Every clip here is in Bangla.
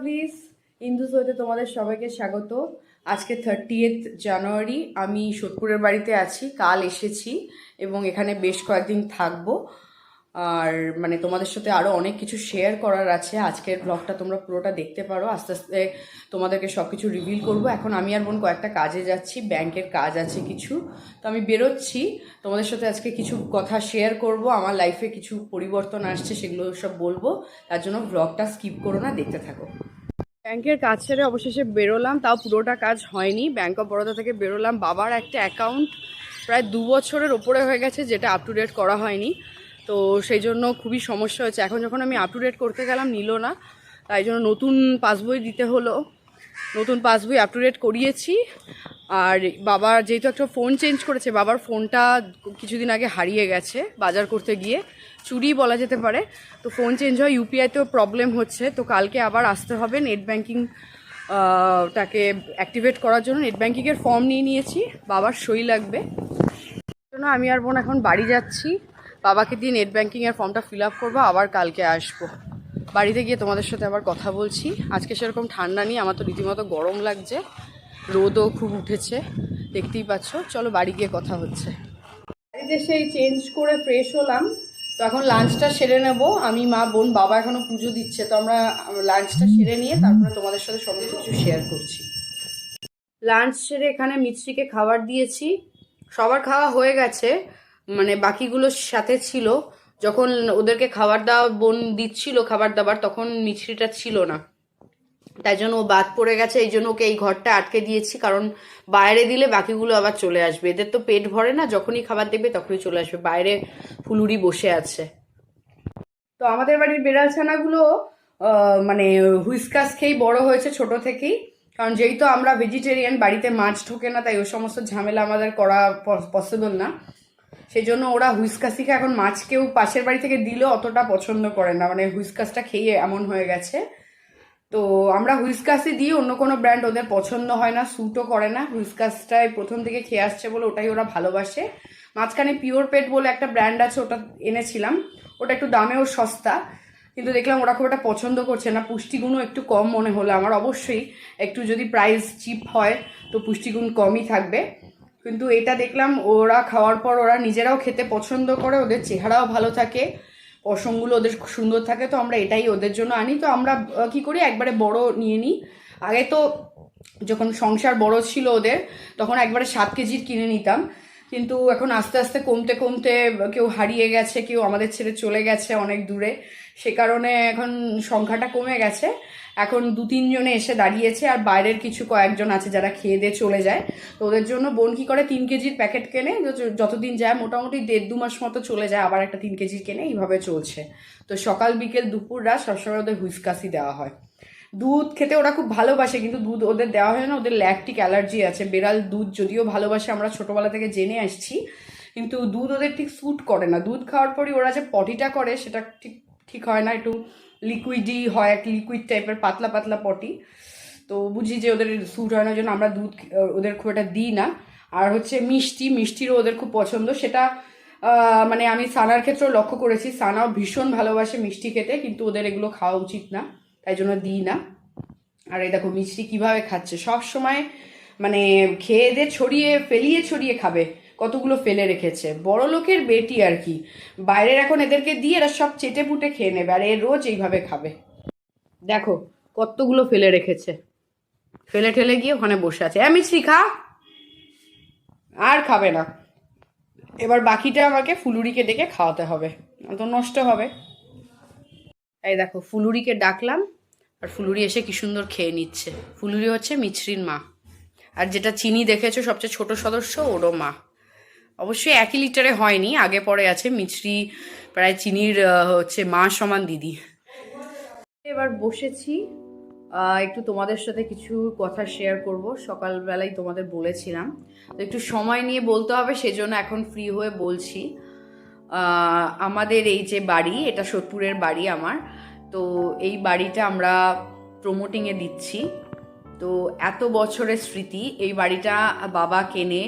প্লিজ ইন্দু সৈতে তোমাদের সবাইকে স্বাগত। আজকে থার্টি জানুয়ারি আমি সোদপুরের বাড়িতে আছি, কাল এসেছি এবং এখানে বেশ কয়েকদিন থাকব। আর মানে তোমাদের সাথে আরও অনেক কিছু শেয়ার করার আছে। আজকের ব্লগটা তোমরা পুরোটা দেখতে পারো। আস্তে আস্তে তোমাদেরকে সব কিছু রিভিল করব। এখন আমি আর বোন কয়েকটা কাজে যাচ্ছি। ব্যাংকের কাজ আছে কিছু। তো আমি বেরোচ্ছি। তোমাদের সাথে আজকে কিছু কথা শেয়ার করব। আমার লাইফে কিছু পরিবর্তন আসছে, সেগুলো সব বলব। তার জন্য ব্লগটা স্কিপ করো না, দেখতে থাকো। ব্যাংকের কাজ ছেড়ে অবশেষে বেরোলাম। তাও পুরোটা কাজ হয়নি। ব্যাংক অফ বরোদা থেকে বেরোলাম। বাবার একটা অ্যাকাউন্ট প্রায় দু বছরের ওপরে হয়ে গেছে, যেটা আপ টু ডেট করা হয়নি। তো সেই জন্য খুবই সমস্যা হয়েছে। এখন যখন আমি আপ টু ডেট করতে গেলাম, নিল না। তাই জন্য নতুন পাসবই দিতে হলো। নতুন পাসবই আপ টু ডেট করিয়েছি। আর বাবার যেহেতু একটা ফোন চেঞ্জ করেছে, বাবার ফোনটা কিছুদিন আগে হারিয়ে গেছে বাজার করতে গিয়ে। চুরি বলা যেতে পারে। তো ফোন চেঞ্জ হয় ইউপিআইতেও প্রবলেম হচ্ছে। তো কালকে আবার আসতে হবে নেট ব্যাঙ্কিং টাকে অ্যাক্টিভেট করার জন্য। নেট ব্যাঙ্কিংয়ের ফর্ম নিয়ে নিয়েছি। বাবার সই লাগবে। জন্য আমি আর বোন এখন বাড়ি যাচ্ছি। বাবাকে দিয়ে নেট ব্যাঙ্কিংয়ের ফর্মটা ফিল আপ করব, আবার কালকে আসব। বাড়িতে গিয়ে তোমাদের সাথে আবার কথা বলছি। আজকে সেরকম ঠান্ডা নেই, আমার তো রীতিমতো গরম লাগছে। রোদও খুব উঠেছে, দেখতেই পাচ্ছ। চলো বাড়ি গিয়ে কথা হচ্ছে। বাড়িতে সেই চেঞ্জ করে ফ্রেশ হলাম। তো এখন লাঞ্চটা সেরে নেব। আমি, মা, বোন, বাবা এখনও পুজো দিচ্ছে। তো আমরা লাঞ্চটা সেরে নিয়ে তারপরে তোমাদের সাথে সমস্ত কিছু শেয়ার করছি। লাঞ্চ সেরে এখানে মিস্ত্রিকে খাবার দিয়েছি। সবার খাওয়া হয়ে গেছে। মানে বাকিগুলোর সাথে ছিল যখন ওদেরকে খাবার দাওয়া বোন দিচ্ছিল খাবার দাবার তখন মিছরিটা ছিল না। তাই জন্য ও বাদ পড়ে গেছে এই জন্য ওকে এই ঘরটা আটকে দিয়েছি কারণ বাইরে দিলে বাকিগুলো আবার চলে আসবে। এদের তো পেট ভরে না যখনই খাবার দেখবে তখনই চলে আসবে বাইরে ফুলুরি বসে আছে। তো আমাদের বাড়ির বেড়াল ছানাগুলো আহ, মানে হুইসকাস খেয়েই বড় হয়েছে ছোট থেকেই কারণ যেহেতু আমরা ভেজিটেরিয়ান বাড়িতে মাছ ঢোকে না তাই ওই সমস্ত ঝামেলা আমাদের করা পসিবল না। সেই জন্য ওরা হুইসকাসি খায় এখন মাছ কেউ পাশের বাড়ি থেকে দিলেও অতটা পছন্দ করে না। মানে হুইসকাসটা খেয়ে এমন হয়ে গেছে। তো আমরা হুইসকাসই দিই, অন্য কোনো ব্র্যান্ড ওদের পছন্দ হয় না স্যুটও করে না। হুইসকাসটাই প্রথম থেকে খেয়ে আসছে বলে ওটাই ওরা ভালোবাসে। মাঝখানে পিওর পেট বলে একটা ব্র্যান্ড আছে, ওটা এনেছিলাম। ওটা একটু দামেও সস্তা। কিন্তু দেখলাম ওরা খুব একটা পছন্দ করছে না। পুষ্টিগুণও একটু কম মনে হলো আমার। অবশ্যই একটু যদি প্রাইস চিপ হয়, তো পুষ্টিগুণ কমই থাকবে। কিন্তু এটা দেখলাম ওরা খাওয়ার পর ওরা নিজেরাও খেতে পছন্দ করে, ওদের চেহারাও ভালো থাকে, পশমগুলো ওদের সুন্দর থাকে, তো আমরা এটাই ওদের জন্য আনি। তো আমরা কি করি, একবারে বড় নিয়ে নিই। আগে তো যখন সংসার বড় ছিল ওদের, তখন একবারে সাত কেজির কিনে নিতাম। কিন্তু এখন আস্তে আস্তে কমতে কমতে কেউ হারিয়ে গেছে, কেউ আমাদের ছেড়ে চলে গেছে অনেক দূরে। সে কারণে এখন সংখ্যাটা কমে গেছে। এখন দু তিনজনে এসে দাঁড়িয়েছে আর বাইরের কিছু কয়েকজন আছে যারা খেয়ে দিয়ে চলে যায়। তো ওদের জন্য বোন কি করে তিন কেজির প্যাকেট কেনে যতদিন যায় মোটামুটি দেড় দু মাস মতো চলে যায়, আবার একটা তিন কেজির কেনে, এইভাবে চলছে। তো সকাল, বিকেল, দুপুর, রাত সবসময় ওদের হুইসকাসি দেওয়া হয়। দুধ খেতে ওরা খুব ভালোবাসে, কিন্তু দুধ ওদের দেওয়া হয় না, ওদের ল্যাকটিক অ্যালার্জি আছে। বেড়াল দুধ যদিও ভালোবাসে, আমরা ছোটবেলা থেকে জেনে আসছি, কিন্তু দুধ ওদের ঠিক স্যুট করে না। দুধ খাওয়ার পরই ওরা যে পটিটা করে, সেটা ঠিক ঠিক হয় না, একটু লিকুইডই হয় একটা লিকুইড টাইপের পাতলা পাতলা পটি তো বুঝি যে ওদের স্যুট হয় না জন্য আমরা দুধ ওদের খুব একটা দিই না। আর হচ্ছে মিষ্টি, মিষ্টিরও ওদের খুব পছন্দ। সেটা মানে আমি সানার ক্ষেত্রেও লক্ষ্য করেছি। সানাও ভীষণ ভালোবাসে মিষ্টি খেতে, কিন্তু ওদের এগুলো খাওয়া উচিত না। তাই জন্য দিই না। আর এই দেখো মিষ্টি কীভাবে খাচ্ছে। সব সময় মানে খেয়ে দিয়ে ছড়িয়ে, ফেলিয়ে ছড়িয়ে খাবে। কতগুলো ফেলে রেখেছে। বড় লোকের বেটি আর কি। বাইরের এখন এদেরকে দিয়ে এরা সব চেটে পুটে খেয়ে নেবে আর এ রোজ এইভাবে খাবে। দেখো, কতগুলো ফেলে রেখেছে। ফেলে ঠেলে গিয়ে ওখানে বসে আছে। আমি খা। আর খাবে না। এবার বাকিটা আমাকে ফুলুরিকে ডেকে খাওয়াতে হবে। তো নষ্ট হবে। এই দেখো, ফুলুরিকে ডাকলাম আর ফুলুরি এসে কি সুন্দর খেয়ে নিচ্ছে। ফুলুরি হচ্ছে মিছরির মা। আর যেটা চিনি দেখেছ, সবচেয়ে ছোট সদস্য ওরও মা। অবশ্যই একই লিটারে হয়নি, আগে পরে আছে মিছরি, প্রায় চিনির হচ্ছে মা সমান দিদি। এবার বসেছি একটু তোমাদের সাথে কিছু কথা শেয়ার করব। সকালবেলায় তোমাদের বলেছিলাম, তো একটু সময় নিয়ে বলতে হবে, সেজন্য এখন ফ্রি হয়ে বলছি। আমাদের এই যে বাড়ি, এটা সোদপুরের বাড়ি আমার, তো এই বাড়িটা আমরা প্রমোটিংয়ে দিচ্ছি। তো এত বছরের স্মৃতি, এই বাড়িটা বাবা কেনে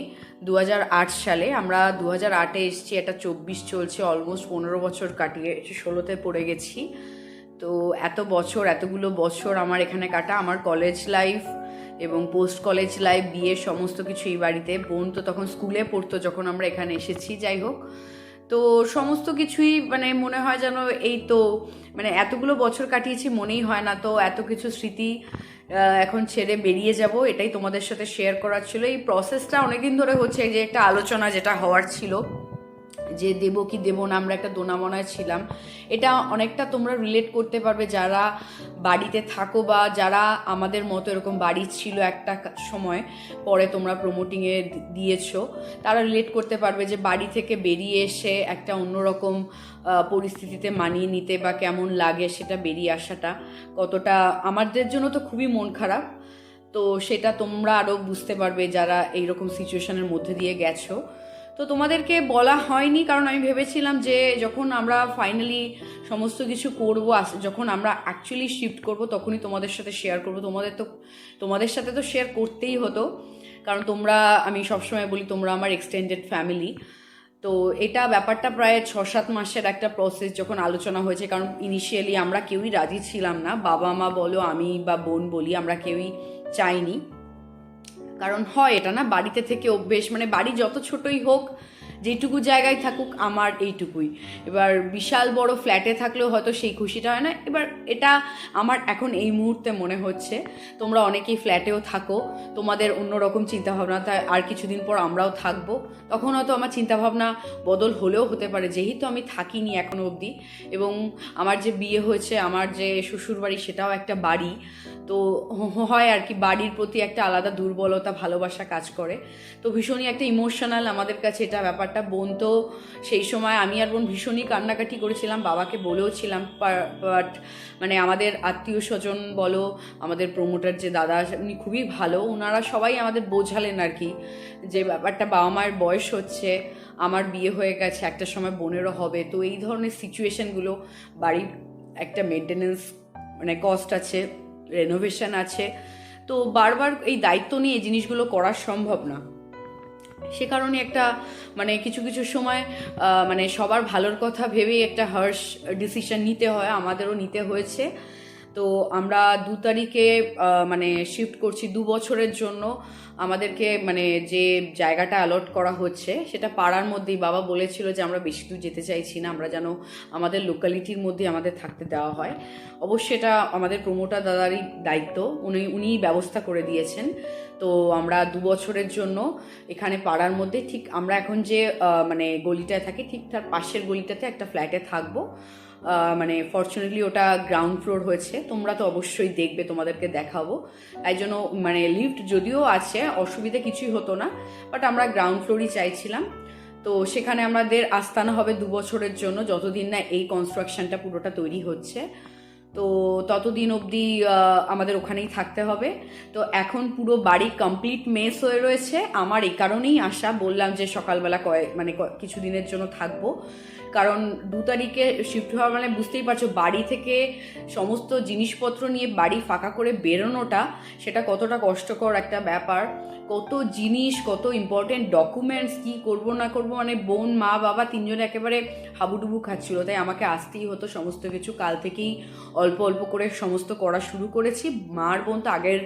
দু হাজার আট সালে আমরা দু হাজার আটে এসেছি, এটা চব্বিশ চলছে অলমোস্ট পনেরো বছর কাটিয়ে ষোলোতে পড়ে গেছি। তো এত বছর, এতগুলো বছর আমার এখানে কাটা। আমার কলেজ লাইফ এবং পোস্ট কলেজ লাইফ বিয়ে সমস্ত কিছু এই বাড়িতে। বোন তো তখন স্কুলে পড়তো যখন আমরা এখানে এসেছি, যাই হোক। তো সমস্ত কিছুই মানে মনে হয় যেন এই তো মানে এতগুলো বছর কাটিয়েছি মনেই হয় না তো, এত কিছু স্মৃতি এখন ছেড়ে বেরিয়ে যাব, এটাই তোমাদের সাথে শেয়ার করার ছিল। এই প্রসেসটা অনেকদিন ধরে হচ্ছে যে একটা আলোচনা যেটা হওয়ার ছিল। যে দেব কি দেব না, আমরা একটা দোনামনায় ছিলাম। এটা অনেকটা তোমরা রিলেট করতে পারবে যারা বাড়িতে থাকো বা যারা আমাদের মতো এরকম বাড়ি ছিল একটা সময়, পরে তোমরা প্রমোটিংয়ে দিয়েছ, তারা রিলেট করতে পারবে যে বাড়ি থেকে বেরিয়ে এসে একটা অন্যরকম পরিস্থিতিতে মানিয়ে নিতে বা কেমন লাগে সেটা বেরিয়ে আসাটা কতটা, আমাদের জন্য তো খুবই মন খারাপ। তো সেটা তোমরা আরও বুঝতে পারবে যারা এইরকম সিচুয়েশনের মধ্যে দিয়ে গেছো। তো তোমাদেরকে বলা হয়নি, কারণ আমি ভেবেছিলাম যে যখন আমরা ফাইনালি সমস্ত কিছু করব যখন আমরা অ্যাকচুয়ালি শিফট করব, তখনই তোমাদের সাথে শেয়ার করব। তোমাদের তো, তোমাদের সাথে তো শেয়ার করতেই হতো, কারণ তোমরা, আমি সবসময় বলি তোমরা আমার এক্সটেন্ডেড ফ্যামিলি তো এটা ব্যাপারটা প্রায় ছ সাত মাসের একটা প্রসেস যখন আলোচনা হয়েছে, কারণ ইনিশিয়ালি আমরা কেউই রাজি ছিলাম না। বাবা মা বলো, আমি বা বোন বলি, আমরা কেউই চাইনি। কারণ হয় এটা না বাড়িতে থেকে অভ্যেস মানে বাড়ি যত ছোটই হোক যেটুকু জায়গায় থাকুক, আমার এইটুকুই। এবার বিশাল বড় ফ্ল্যাটে থাকলেও হয়তো সেই খুশিটা হয় না। এবার এটা আমার এখন এই মুহূর্তে মনে হচ্ছে। তোমরা অনেকেই ফ্ল্যাটেও থাকো, তোমাদের অন্যরকম চিন্তাভাবনা, তাই আর কিছুদিন পর আমরাও থাকব। তখন হয়তো আমার চিন্তাভাবনা বদল হলেও হতে পারে, যেহেতু আমি থাকিনি এখনও অবধি। এবং আমার যে বিয়ে হয়েছে, আমার যে শ্বশুরবাড়ি, সেটাও একটা বাড়ি। তো হয় আর কি, বাড়ির প্রতি একটা আলাদা দুর্বলতা, ভালোবাসা কাজ করে। তো ভীষণই একটা ইমোশনাল আমাদের কাছে এটা ব্যাপারটা বোন তো সেই সময় আমি আর বোন ভীষণই কান্নাকাটি করেছিলাম, বাবাকে বলেও ছিলাম বাট মানে আমাদের আত্মীয় স্বজন বলো, আমাদের প্রমোটার যে দাদা উনি খুবই ভালো ওনারা সবাই আমাদের বোঝালেন আর কি, যে ব্যাপারটা বাবা মায়ের বয়স হচ্ছে, আমার বিয়ে হয়ে গেছে, একটা সময় বোনেরও হবে, তো এই ধরনের সিচুয়েশনগুলো বাড়ির একটা মেনটেনেন্স মানে কস্ট আছে রেনোভেশন আছে, তো বারবার এই দায়িত্ব নিয়ে এই জিনিসগুলো করা সম্ভব না। সে কারণে একটা মানে কিছু কিছু সময় মানে সবার ভালোর কথা ভেবেই একটা হার্শ ডিসিশন নিতে হয়, আমাদেরও নিতে হয়েছে। তো আমরা দু তারিখে মানে শিফট করছি দু বছরের জন্য। আমাদেরকে মানে যে জায়গাটা অ্যালট করা হচ্ছে, সেটা পাড়ার মধ্যেই বাবা বলেছিল যে আমরা বেশি দূর যেতে চাইছি না, আমরা যেন আমাদের লোকালিটির মধ্যে আমাদের থাকতে দেওয়া হয়। অবশ্যই এটা আমাদের প্রমোটার দাদারই দায়িত্ব, উনি, উনিই ব্যবস্থা করে দিয়েছেন। তো আমরা দু বছরের জন্য এখানে পাড়ার মধ্যে, ঠিক আমরা এখন যে মানে গলিটায় থাকি, ঠিক তার পাশের গলিটাতে একটা ফ্ল্যাটে থাকব। মানে ফর্চুনেটলি ওটা গ্রাউন্ড ফ্লোর হয়েছে। তোমরা তো অবশ্যই দেখবে, তোমাদেরকে দেখাবো। তাই জন্য মানে লিফট যদিও আছে, অসুবিধা কিছুই হতো না বাট আমরা গ্রাউন্ড ফ্লোরই চাইছিলাম। তো সেখানে আমাদের আস্তানা হবে দু বছরের জন্য, যতদিন না এই কনস্ট্রাকশনটা পুরোটা তৈরি হচ্ছে। তো ততদিন অবধি আমাদের ওখানেই থাকতে হবে। তো এখন পুরো বাড়ি কমপ্লিট মেস হয়ে রয়েছে। আমার এই কারণেই আসা বললাম যে সকালবেলা কয়েক মানে কিছুদিনের জন্য থাকব। কারণ দু তারিখে শিফট হওয়া মানে বুঝতেই পারছ, বাড়ি থেকে সমস্ত জিনিসপত্র নিয়ে বাড়ি ফাঁকা করে বেরোনোটা সেটা কতটা কষ্টকর একটা ব্যাপার। কত জিনিস, কত ইম্পর্টেন্ট ডকুমেন্টস কি করব না করব মানে বোন, মা, বাবা তিনজনে একেবারে হাবুডুবু খাচ্ছিল। তাই আমাকে আসতেই হতো সমস্ত কিছু। কাল থেকেই অল্প অল্প করে সমস্ত করা শুরু করেছি। মার বোন তো আগের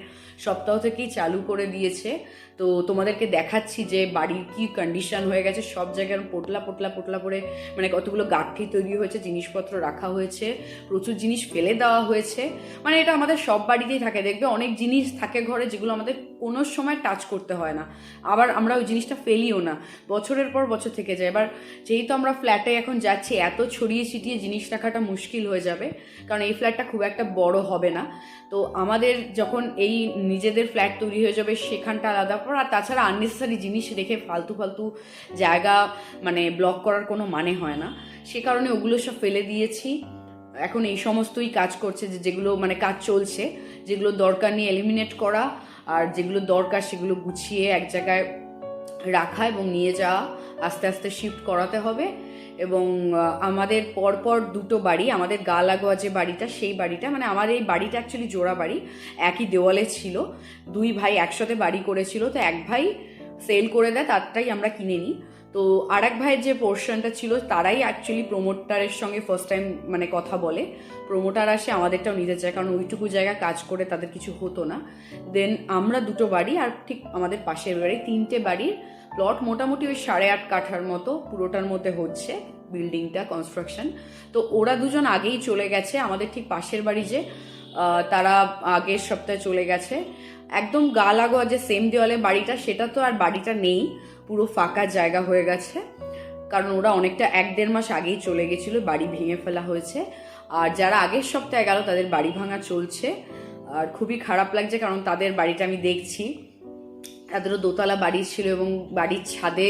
সপ্তাহ থেকেই চালু করে দিয়েছে। তো তোমাদেরকে দেখাচ্ছি যে বাড়ির কি কন্ডিশন হয়ে গেছে। সব জায়গায় পোটলা পোটলা পোটলা করে মানে কতগুলো গাঠি তৈরি হয়েছে, জিনিসপত্র রাখা হয়েছে, প্রচুর জিনিস ফেলে দেওয়া হয়েছে। মানে এটা আমাদের সব বাড়িতেই থাকে, দেখবে অনেক জিনিস থাকে ঘরে যেগুলো আমাদের কোনো সময় টাচ করতে হয় না। আবার আমরা ওই জিনিসটা ফেলিও না, বছরের পর বছর থেকে যায়। এবার যেহেতু আমরা ফ্ল্যাটে এখন যাচ্ছি, এত ছড়িয়ে ছিটিয়ে জিনিস রাখাটা মুশকিল হয়ে যাবে, কারণ এই ফ্ল্যাটটা খুব একটা বড় হবে না। তো আমাদের যখন এই নিজেদের ফ্ল্যাট তৈরি হয়ে যাবে, সেখানটা আলাদা পর আর তাছাড়া আননেসেসারি জিনিস রেখে ফালতু ফালতু জায়গা মানে ব্লক করার কোনো মানে হয় না। সে কারণে ওগুলো সব ফেলে দিয়েছি। এখন এই সমস্তই কাজ করছে যে যেগুলো মানে কাজ চলছে, যেগুলো দরকার নিয়ে এলিমিনেট করা আর যেগুলো দরকার সেগুলো গুছিয়ে এক জায়গায় রাখা এবং নিয়ে যাওয়া, আস্তে আস্তে শিফট করাতে হবে এবং আমাদের পরপর দুটো বাড়ি, আমাদের গা লাগোয়া যে বাড়িটা সেই বাড়িটা মানে আমার এই বাড়িটা অ্যাকচুয়ালি জোড়া বাড়ি, একই দেওয়ালে ছিল। দুই ভাই একসাথে বাড়ি করেছিল, তো এক ভাই সেল করে দেয়, তারটাই আমরা কিনে নিই। তো আর এক ভাইয়ের যে পোর্শনটা ছিল, তারাই অ্যাকচুয়ালি প্রমোটারের সঙ্গে ফার্স্ট টাইম মানে কথা বলে। প্রমোটার আসে, আমাদেরটাও নিতে চায় কারণ ওইটুকু জায়গা কাজ করে তাদের কিছু হতো না। দেন আমরা দুটো বাড়ি, আর ঠিক আমাদের পাশের বাড়ি, তিনটে বাড়ির প্লট মোটামুটি ওই সাড়ে আট কাঠার মতো পুরোটার মধ্যে হচ্ছে বিল্ডিংটা কনস্ট্রাকশন তো ওরা দুজন আগেই চলে গেছে। আমাদের ঠিক পাশের বাড়ি যে তারা আগের সপ্তাহে চলে গেছে। একদম গা লাগোয়া যে সেম দেওয়ালে বাড়িটা, সেটা তো আর বাড়িটা নেই। পুরো ফাঁকা জায়গা হয়ে গেছে। কারণ ওরা অনেকটা এক দেড় মাস আগেই চলে গেছিল, বাড়ি ভেঙে ফেলা হয়েছে। আর যারা আগের সপ্তাহে গেল, তাদের বাড়ি ভাঙা চলছে। আর খুবই খারাপ লাগছে, কারণ তাদের বাড়িটা আমি দেখছি। তাদেরও দোতলা বাড়ি ছিল এবং বাড়ির ছাদে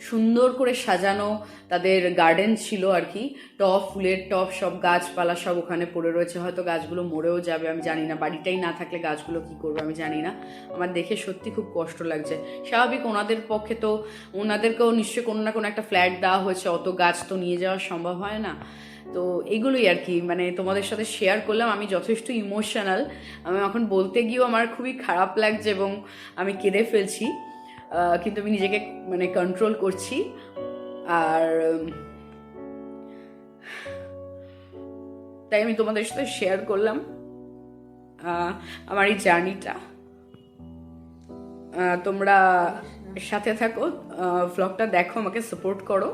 সুন্দর করে সাজানো তাদের গার্ডেন ছিল আর কি। টব, ফুলের টব, সব গাছপালা সব ওখানে পড়ে রয়েছে। হয়তো গাছগুলো মরেও যাবে, আমি জানি না। বাড়িটাই না থাকলে গাছগুলো কি করবে, আমি জানি না। আমার দেখে সত্যি খুব কষ্ট লাগছে। স্বাভাবিক ওনাদের পক্ষে তো, ওনাদেরকেও নিশ্চয়ই কোনো না কোনো একটা ফ্ল্যাট দেওয়া হয়েছে। অত গাছ তো নিয়ে যাওয়া সম্ভব হয় না। তো এগুলোই আর কি মানে তোমাদের সাথে শেয়ার করলাম। আমি যথেষ্ট ইমোশনাল আমি এখন বলতে গিয়েও আমার খুবই খারাপ লাগছে এবং আমি কেঁদে ফেলছি। কিন্তু আমি নিজেকে মানে কন্ট্রোল করছি। আর তাই আমি তোমাদের সাথে শেয়ার করলাম আমার এই জার্নিটা তোমরা সাথে থাকো ভ্লগটা দেখো, আমাকে সাপোর্ট করো।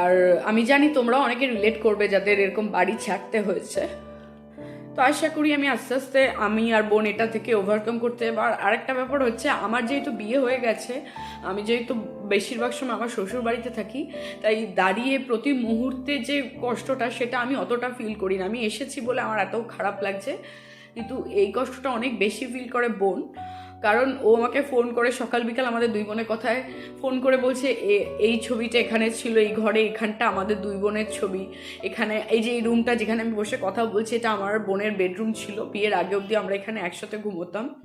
আর আমি জানি তোমরা অনেকে রিলেট করবে যাদের এরকম বাড়ি ছাড়তে হয়েছে তো আশা করি আমি আস্তে আস্তে আমি আর বোন এটা থেকে ওভারকাম করতে। আর আরেকটা ব্যাপার হচ্ছে, আমার যেহেতু বিয়ে হয়ে গেছে, আমি যেহেতু বেশিরভাগ সময় আমার শ্বশুর বাড়িতে থাকি, তাই দাঁড়িয়ে প্রতি মুহূর্তে যে কষ্টটা সেটা আমি অতটা ফিল করি না আমি এসেছি বলে আমার এত খারাপ লাগছে, কিন্তু এই কষ্টটা অনেক বেশি ফিল করে বোন কারণ ও আমাকে ফোন করে সকাল বিকাল আমাদের দুই বোনের কথায় ফোন করে বলছে, "এ- এই ছবিটা এখানে ছিল, এই ঘরে এখানটা আমাদের দুই বোনের ছবি। এখানে এই যে এই রুমটা যেখানে আমি বসে কথা বলছি, এটা আমার বোনের বেডরুম ছিল। বিয়ের আগে অবধি আমরা এখানে একসাথে ঘুমোতাম।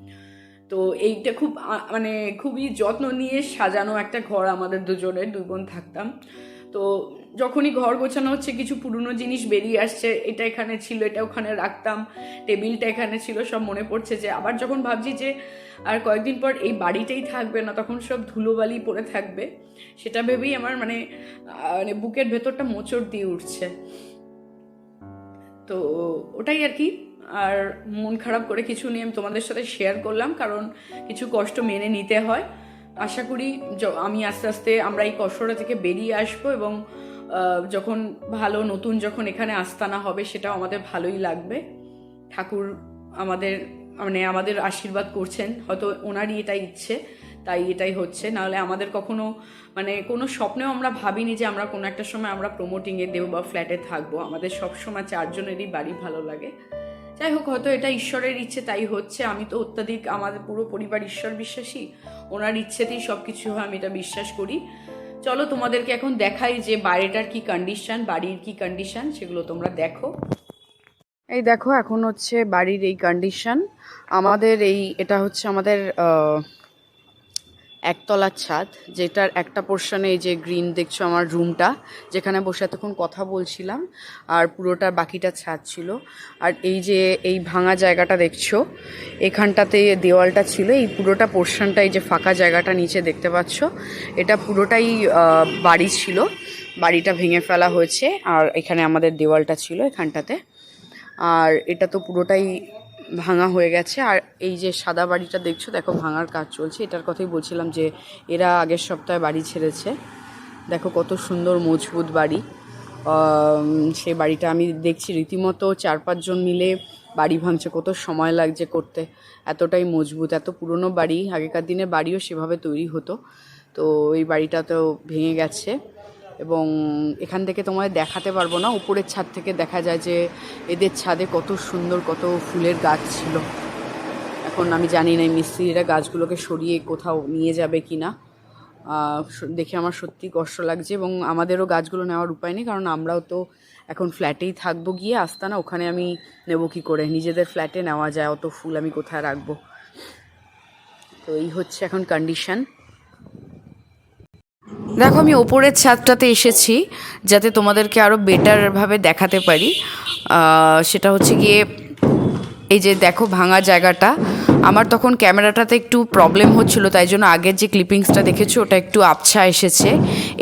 তো এইটা খুব মানে খুবই যত্ন নিয়ে সাজানো একটা ঘর আমাদের দুজনের, দুই বোন থাকতাম। তো যখনই ঘর গোছানো হচ্ছে, কিছু পুরনো জিনিস বেরিয়ে আসছে। এটা এখানে ছিল, এটা ওখানে রাখতাম। টেবিলটা এখানে ছিল, সব মনে পড়ছে যে, আবার যখন ভাবছি যে, আর কয়েকদিন পর এই বাড়িটাই থাকবে না, তখন সব ধুলোবালি পড়ে থাকবে। সেটা ভেবেই আমার মানে মানে বুকের ভেতরটা মোচড় দিয়ে উঠছে। তো ওটাই আর কি। আর মন খারাপ করে কিছু নিয়ে আমি তোমাদের সাথে শেয়ার করলাম, কারণ কিছু কষ্ট মেনে নিতে হয়। আশা করি আমি আস্তে আস্তে আমরা এই কষ্টটা থেকে বেরিয়ে আসব এবং যখন ভালো নতুন যখন এখানে আস্তানা হবে, সেটাও আমাদের ভালোই লাগবে। ঠাকুর আমাদের মানে আমাদের আশীর্বাদ করছেন। হয়তো ওনারই এটাই ইচ্ছে, তাই এটাই হচ্ছে। নাহলে আমাদের কখনো মানে কোনো স্বপ্নেও আমরা ভাবিনি যে আমরা কোনো একটা সময় আমরা প্রমোটিংয়ে দেবো বা ফ্ল্যাটে থাকব। আমাদের সব সময় চারজনেরই বাড়ি ভালো লাগে। যাই হোক, হয়তো এটা ঈশ্বরের ইচ্ছে, তাই হচ্ছে। আমি তো অত্যাধিক, আমাদের পুরো পরিবার ঈশ্বর বিশ্বাসী। ওনার ইচ্ছেতেই সব কিছু হয়, আমি এটা বিশ্বাস করি। চলো তোমাদেরকে এখন দেখাই যে বাইরেটার কি কন্ডিশন বাড়ির কি কন্ডিশন সেগুলো তোমরা দেখো। এই দেখো, এখন হচ্ছে বাড়ির এই কন্ডিশন আমাদের এই, এটা হচ্ছে আমাদের একতলার ছাদ, যেটার একটা পোর্শনে এই যে গ্রিন দেখছ আমার রুমটা যেখানে বসে এতক্ষণ কথা বলছিলাম, আর পুরোটা বাকিটা ছাদ ছিল। আর এই যে এই ভাঙা জায়গাটা দেখছ, এখানটাতে দেওয়ালটা ছিল, এই পুরোটা পোর্শনটা এই যে ফাঁকা জায়গাটা নিচে দেখতে পাচ্ছ, এটা পুরোটাই বাড়ি ছিল। বাড়িটা ভেঙে ফেলা হয়েছে, আর এখানে আমাদের দেওয়ালটা ছিল এখানটাতে। আর এটা তো পুরোটাই ভাঙা হয়ে গেছে। আর এই যে সাদা বাড়িটা দেখছ, দেখো ভাঙার কাজ চলছে। এটার কথাই বলছিলাম যে, এরা আগের সপ্তাহে বাড়ি ছেড়েছে। দেখো কত সুন্দর মজবুত বাড়ি। সেই বাড়িটা আমি দেখছি রীতিমতো চার পাঁচজন মিলে বাড়ি ভাঙছে। কত সময় লাগছে করতে। এতটাই মজবুত। এত পুরনো বাড়ি। আগেকার দিনে বাড়িও সেভাবে তৈরি হতো। তো এই বাড়িটা তো ভেঙে গেছে। এবং এখান থেকে তোমায় দেখাতে পারব না। উপরের ছাদ থেকে দেখা যায় যে এদের ছাদে কত সুন্দর, কত ফুলের গাছ ছিল। এখন আমি জানি না মিস্ত্রিরা গাছগুলোকে সরিয়ে কোথাও নিয়ে যাবে কি না দেখে আমার সত্যি কষ্ট লাগছে এবং আমাদেরও গাছগুলো নেওয়ার উপায় নেই, কারণ আমরাও তো এখন ফ্ল্যাটেই থাকব গিয়ে। আসতা না, ওখানে আমি নেব কি করে? নিজেদের ফ্ল্যাটে নেওয়া যায়, অত ফুল আমি কোথায় রাখব? তো এই হচ্ছে এখন কন্ডিশন দেখো, আমি ওপরের ছাদটাতে এসেছি যাতে তোমাদেরকে আরও বেটারভাবে দেখাতে পারি। সেটা হচ্ছে গিয়ে এই যে দেখো, ভাঙা জায়গাটা। আমার তখন ক্যামেরাটাতে একটু প্রবলেম হচ্ছিল, তাই জন্য আগের যে ক্লিপিংসটা দেখেছ, ওটা একটু আবছা এসেছে।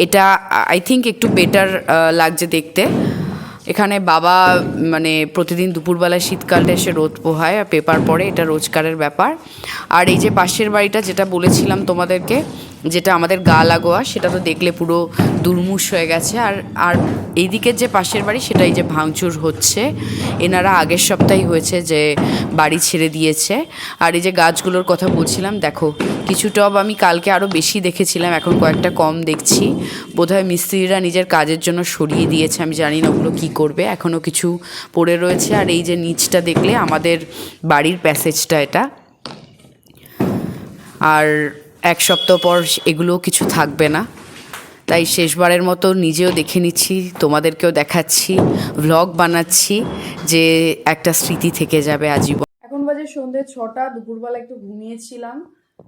এটা আই থিঙ্ক একটু বেটার লাগছে দেখতে। এখানে বাবা মানে প্রতিদিন দুপুরবেলায় শীতকালটা এসে রোদ পোহায়, আর পেপার পড়ে, এটা রোজকারের ব্যাপার। আর এই যে পাশের বাড়িটা, যেটা বলেছিলাম তোমাদেরকে, যেটা আমাদের গা লাগোয়া, সেটা তো দেখলে পুরো দুর্মুষ হয়ে গেছে। আর আর এইদিকের যে পাশের বাড়ি, সেটা এই যে ভাঙচুর হচ্ছে। এনারা আগের সপ্তাহে হয়েছে যে বাড়ি ছেড়ে দিয়েছে। আর এই যে গাছগুলোর কথা বলছিলাম, দেখো, কিছু টব আমি কালকে আরও বেশি দেখেছিলাম, এখন কয়েকটা কম দেখছি। বোধহয় মিস্ত্রিরা নিজের কাজের জন্য সরিয়ে দিয়েছে, আমি জানি না ওগুলো কী করবে। এখনও কিছু পড়ে রয়েছে। আর এই যে নিচটা দেখলে আমাদের বাড়ির প্যাসেজটা এটা। আর এক সপ্তাহ পর এগুলো কিছু থাকবে না। তাই শেষবারের মতো নিজেও দেখে নিচ্ছি, তোমাদেরকেও দেখাচ্ছি ভ্লগ বানাচ্ছি যে একটা স্মৃতি থেকে যাবে আজীবন। এখন বাজে সন্ধ্যে ছটা, দুপুরবেলা একটু ঘুমিয়েছিলাম,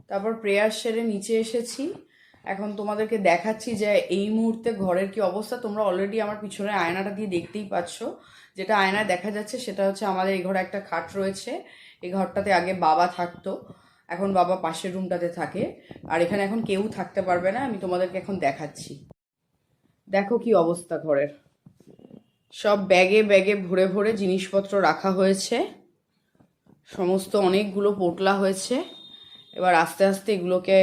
তারপর প্রেয়ার সেরে নিচে এসেছি। এখন তোমাদেরকে দেখাচ্ছি যে এই মুহূর্তে ঘরের কি অবস্থা। তোমরা অলরেডি আমার পিছনে আয়নাটা দিয়ে দেখতেই পাচ্ছ। যেটা আয়নায় দেখা যাচ্ছে সেটা হচ্ছে আমাদের এই ঘরে একটা খাট রয়েছে। এই ঘরটাতে আগে বাবা থাকতো, এখন বাবা পাশের রুমটাতে থাকে। আর এখানে এখন কেউ থাকতে পারবে না, আমি তোমাদেরকে এখন দেখাচ্ছি। দেখো কি অবস্থা ঘরের। সব ব্যাগে ব্যাগে ভরে ভরে জিনিসপত্র রাখা হয়েছে। সমস্ত অনেকগুলো পোটলা হয়েছে। এবার আস্তে আস্তে এগুলোকে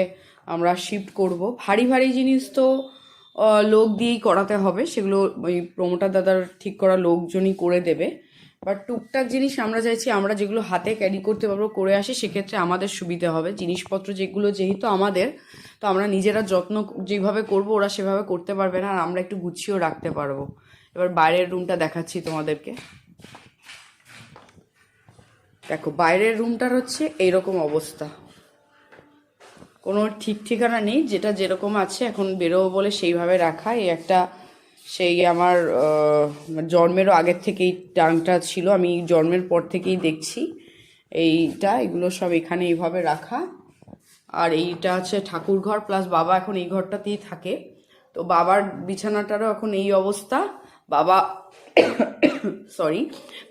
আমরা শিফট করব। ভারী ভারী জিনিস তো লোক দিয়েই করাতে হবে। সেগুলো ওই প্রমোটার দাদার ঠিক করা লোকজনই করে দেবে। বাট টুকটাক জিনিস আমরা চাইছি, আমরা যেগুলো হাতে ক্যারি করতে পারব, করে আসি, সেক্ষেত্রে আমাদের সুবিধে হবে। জিনিসপত্র যেগুলো যেহেতু আমাদের, তো আমরা নিজেরা যত্ন যেভাবে করব, ওরা সেভাবে করতে পারবে না। আর আমরা একটু গুছিয়েও রাখতে পারব। এবার বাইরের রুমটা দেখাচ্ছি তোমাদেরকে। দেখো, বাইরের রুমটার হচ্ছে এইরকম অবস্থা। কোনো ঠিক ঠিকানা নেই, যেটা যেরকম আছে এখন বেরোবো বলে সেইভাবে রাখা। এই একটা সেই আমার জন্মেরও আগের থেকেই টাংটা ছিল, আমি জন্মের পর থেকেই দেখছি। এইটা, এগুলো সব এখানে এইভাবে রাখা। আর এইটা আছে ঠাকুর ঘর, প্লাস বাবা এখন এই ঘরটাতেই থাকে। তো বাবার বিছানাটারও এখন এই অবস্থা। বাবা সরি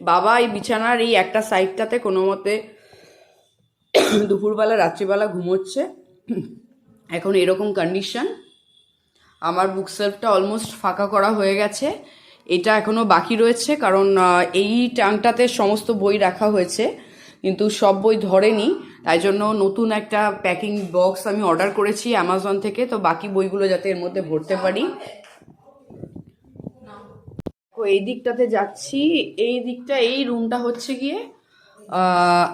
বাবা এই বিছানার এই একটা সাইডটাতে কোনো মতে দুপুরবেলা, রাত্রিবেলা ঘুমোচ্ছে। এখন এরকম কন্ডিশন আমার বুক সেলফটা অলমোস্ট ফাঁকা করা হয়ে গেছে। এটা এখনও বাকি রয়েছে, কারণ এই টাংটাতে সমস্ত বই রাখা হয়েছে, কিন্তু সব বই ধরেনি। তাই জন্য নতুন একটা প্যাকিং বক্স আমি অর্ডার করেছি অ্যামাজন থেকে, তো বাকি বইগুলো যাতে এর মধ্যে ভরতে পারি। এই দিকটাতে যাচ্ছি। এই দিকটা, এই রুমটা হচ্ছে গিয়ে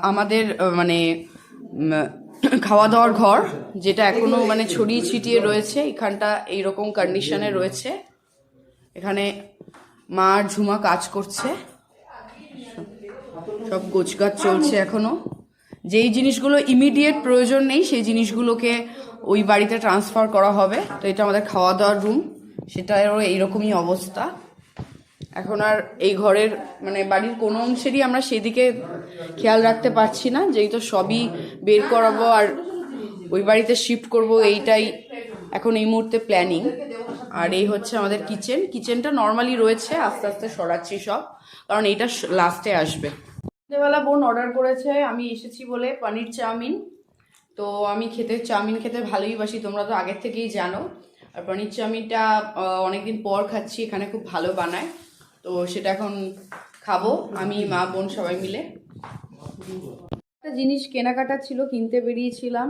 আমাদের মানে খাওয়া দাওয়ার ঘর, যেটা এখনও মানে ছড়িয়ে ছিটিয়ে রয়েছে, এখানটা এইরকম কন্ডিশনে রয়েছে। এখানে মা আর ঝুমা কাজ করছে। সব গোছগাছ চলছে এখনও। যেই জিনিসগুলো ইমিডিয়েট প্রয়োজন নেই, সেই জিনিসগুলোকে ওই বাড়িতে ট্রান্সফার করা হবে। তো এটা আমাদের খাওয়া দাওয়ার রুম সেটারও এইরকমই অবস্থা। এখন আর এই ঘরের মানে বাড়ির কোনো অংশেরই আমরা সেদিকে খেয়াল রাখতে পারছি না, যেই তো সবই বের করাবো আর ওই বাড়িতে শিফট করব, এইটাই এখন এই মুহূর্তে প্ল্যানিং আর এই হচ্ছে আমাদের কিচেন কিচেনটা নর্মালি রয়েছে, আস্তে আস্তে সরাচ্ছি সব, কারণ এইটা লাস্টে আসবে। সন্ধ্যেবেলা বোন অর্ডার করেছে, আমি এসেছি বলে পনির চাউমিন। তো আমি খেতে, চাউমিন খেতে ভালোই বাসি, তোমরা তো আগের থেকেই জানো। আর পনির চাউমিনটা অনেকদিন পর খাচ্ছি, এখানে খুব ভালো বানায়। তো সেটা এখন খাব। আমি, মা, বোন সবাই মিলে। একটা জিনিস কেনাকাটা ছিল, কিনতে বেরিয়েছিলাম।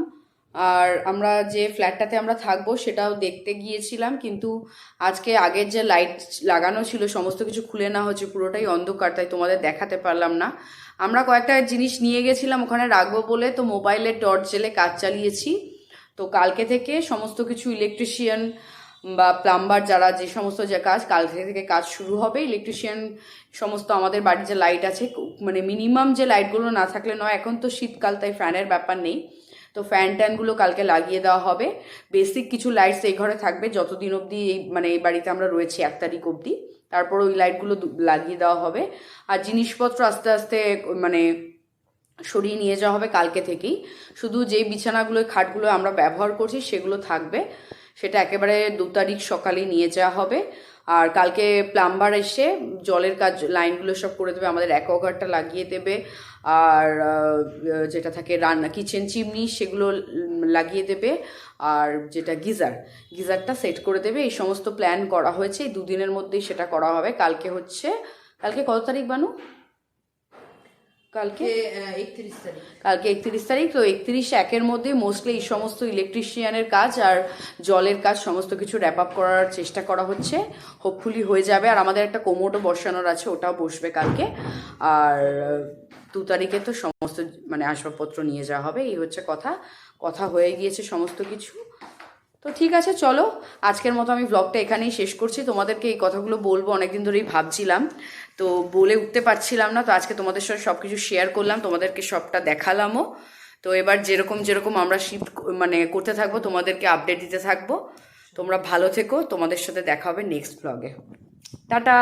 আর আমরা যে ফ্ল্যাটটাতে আমরা থাকব, সেটাও দেখতে গিয়েছিলাম। কিন্তু আজকে আগের যে লাইট লাগানো ছিল, সমস্ত কিছু খুলে না হচ্ছে পুরোটাই অন্ধকার, তাই তোমাদের দেখাতে পারলাম না। আমরা কয়েকটা জিনিস নিয়ে গেছিলাম, ওখানে রাখব বলে। তো মোবাইলের টর্চ জেলে কাজ চালিয়েছি। তো কালকে থেকে সমস্ত কিছু ইলেকট্রিশিয়ান বা প্লাম্বার যারা যে সমস্ত যে কাজ, কাল থেকে কাজ শুরু হবে ইলেকট্রিশিয়ান সমস্ত আমাদের বাড়ির যে লাইট আছে মানে মিনিমাম যে লাইটগুলো না থাকলে নয়, এখন তো শীতকাল তাই ফ্যানের ব্যাপার নেই। তো ফ্যান ট্যানগুলো কালকে লাগিয়ে দেওয়া হবে। বেসিক কিছু লাইটস এই ঘরে থাকবে, যতদিন অবধি এই মানে এই বাড়িতে আমরা রয়েছি, এক তারিখ অবধি। তারপর ওই লাইটগুলো লাগিয়ে দেওয়া হবে। আর জিনিসপত্র আস্তে আস্তে মানে সরিয়ে নিয়ে যাওয়া হবে কালকে থেকেই। শুধু যেই বিছানাগুলো, খাটগুলো আমরা ব্যবহার করছি, সেগুলো থাকবে। সেটা একেবারে দু তারিখ সকালে নিয়ে যাওয়া হবে। আর কালকে প্লাম্বার এসে জলের কাজ লাইনগুলো সব করে দেবে, আমাদের অ্যাকোয়াগার্ডটা লাগিয়ে দেবে। আর যেটা থাকে রান্না কিচেন চিমনি সেগুলো লাগিয়ে দেবে। আর যেটা গিজার, গিজারটা সেট করে দেবে। এই সমস্ত প্ল্যান করা হয়েছে। এই দুদিনের মধ্যেই সেটা করা হবে। কালকে হচ্ছে, কালকে কত তারিখ, বানু? কালকে একত্রিশ তারিখ। কালকে একত্রিশ তারিখ তো একত্রিশ একের মধ্যে মোস্টলি এই সমস্ত ইলেকট্রিশিয়ানের কাজ আর জলের কাজ সমস্ত কিছু র্যাপ আপ করার চেষ্টা করা হচ্ছে। হোপফুলি হয়ে যাবে। আর আমাদের একটা কোমোটও বসানোর আছে ওটাও বসবে কালকে। আর দু তারিখে তো সমস্ত মানে আসবাবপত্র নিয়ে যাওয়া হবে এই হচ্ছে কথা। কথা হয়ে গিয়েছে সমস্ত কিছু। তো ঠিক আছে চলো। আজকের মতো আমি ব্লগটা এখানেই শেষ করছি। তোমাদেরকে এই কথাগুলো বলব অনেকদিন ধরেই ভাবছিলাম। তো বলে উঠতে পারছিলাম না, তো আজকে তোমাদের সাথে সব কিছু শেয়ার করলাম, তোমাদেরকে সবটা দেখালামও। তো এবার যেরকম যেরকম আমরা শিফট মানে করতে থাকব, তোমাদেরকে আপডেট দিতে থাকব। তোমরা ভালো থেকো, তোমাদের সাথে দেখা হবে নেক্সট ব্লগে টাটা!